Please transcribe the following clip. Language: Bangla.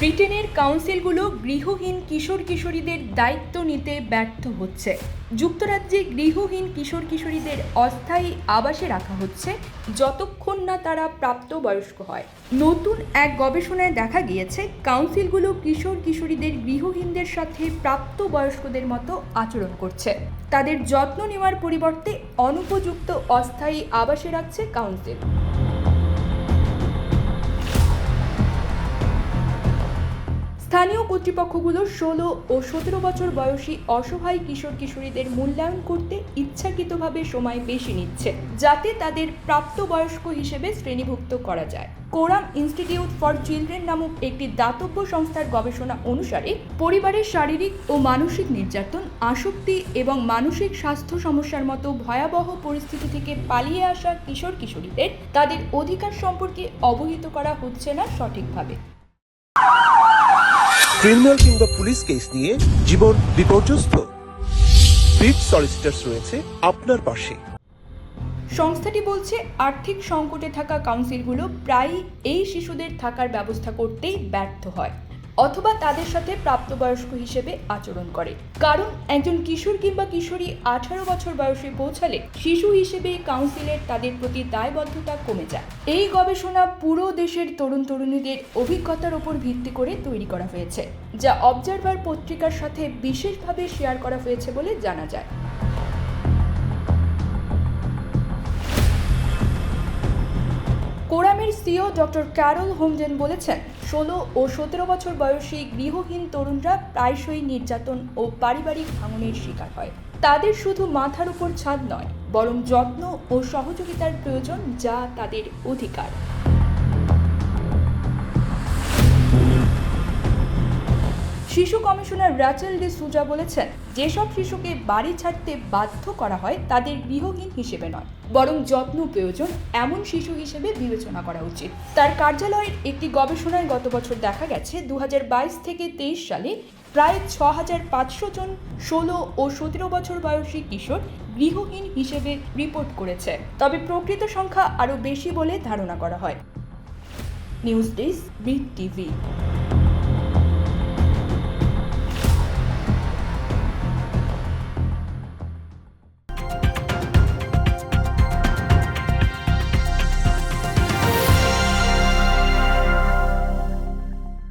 ব্রিটেনের কাউন্সিলগুলো গৃহহীন কিশোর কিশোরীদের দায়িত্ব নিতে ব্যর্থ হচ্ছে। যুক্তরাজ্যে গৃহহীন কিশোর কিশোরীদের অস্থায়ী আবাসে রাখা হচ্ছে, যতক্ষণ না তারা প্রাপ্তবয়স্ক হয়। নতুন এক গবেষণায় দেখা গিয়েছে, কাউন্সিলগুলো কিশোর কিশোরীদের গৃহহীনদের সাথে প্রাপ্তবয়স্কদের মতো আচরণ করছে। তাদের যত্ন নেওয়ার পরিবর্তে অনুপযুক্ত অস্থায়ী আবাসে রাখছে কাউন্সিল। স্থানীয় কর্তৃপক্ষগুলো ষোলো ও সতেরো বছর বয়সী অসহায় কিশোর কিশোরীদের মূল্যায়ন করতে ইচ্ছাকৃতভাবে সময় বেশি নিচ্ছে, যাতে তাদের প্রাপ্তবয়স্ক হিসেবে শ্রেণীভুক্ত করা যায়। কোরাম ইনস্টিটিউট ফর চিলড্রেন নামক একটি দাতব্য সংস্থার গবেষণা অনুসারে, পরিবারের শারীরিক ও মানসিক নির্যাতন, আসক্তি এবং মানসিক স্বাস্থ্য সমস্যার মতো ভয়াবহ পরিস্থিতি থেকে পালিয়ে আসা কিশোর কিশোরীদের তাদের অধিকার সম্পর্কে অবহিত করা হচ্ছে না সঠিকভাবে। ক্রিমিনাল কিংবা পুলিশ কেস নিয়ে জীবন বিপর্যস্ত। বিট সলিসিটার্স রয়েছে আপনার পাশে। সংস্থাটি বলছে, আর্থিক সংকটে থাকা কাউন্সিলগুলো প্রায়ই এই শিশুদের থাকার ব্যবস্থা করতেই ব্যর্থ হয়। অথবা তাদের সাথে প্রাপ্তবয়স্ক হিসেবে আচরণ করে। কারণ, একজন কিশোর কিংবা কিশোরী আঠারো বছর বয়সে পৌঁছালে শিশু হিসেবে কাউন্সিলের তাদের প্রতি দায়বদ্ধতা কমে যায়। এই গবেষণা পুরো দেশের তরুণ তরুণীদের অভিজ্ঞতার ওপর ভিত্তি করে তৈরি করা হয়েছে, যা অবজারভার পত্রিকার সাথে বিশেষভাবে শেয়ার করা হয়েছে বলে জানা যায়। সিও ডক্টর ক্যারল হোমজেন বলেছেন, ষোলো ও সতেরো বছর বয়সী গৃহহীন তরুণরা প্রায়শই নির্যাতন ও পারিবারিক ভাঙনের শিকার হয়। তাদের শুধু মাথার উপর ছাদ নয়, বরং যত্ন ও সহযোগিতার প্রয়োজন যা তাদের অধিকার। শিশু কমিশনার র্যাচেল ডি সুজা বলেছেন, যেসব শিশুকে বাড়ি ছাড়তে বাধ্য করা হয়, তাদের গৃহহীন হিসেবে নয়, বরং যত্ন প্রয়োজন এমন শিশু হিসেবে বিবেচনা করা উচিত। তার কার্যালয়ের একটি গবেষণায় গত বছর দেখা গেছে দু হাজার বাইশ থেকে তেইশ সালে প্রায় ছ হাজার পাঁচশো জন ষোলো ও সতেরো বছর বয়সী কিশোর গৃহহীন হিসেবে রিপোর্ট করেছে। তবে প্রকৃত সংখ্যা আরও বেশি বলে ধারণা করা হয়। News desk, beat TV.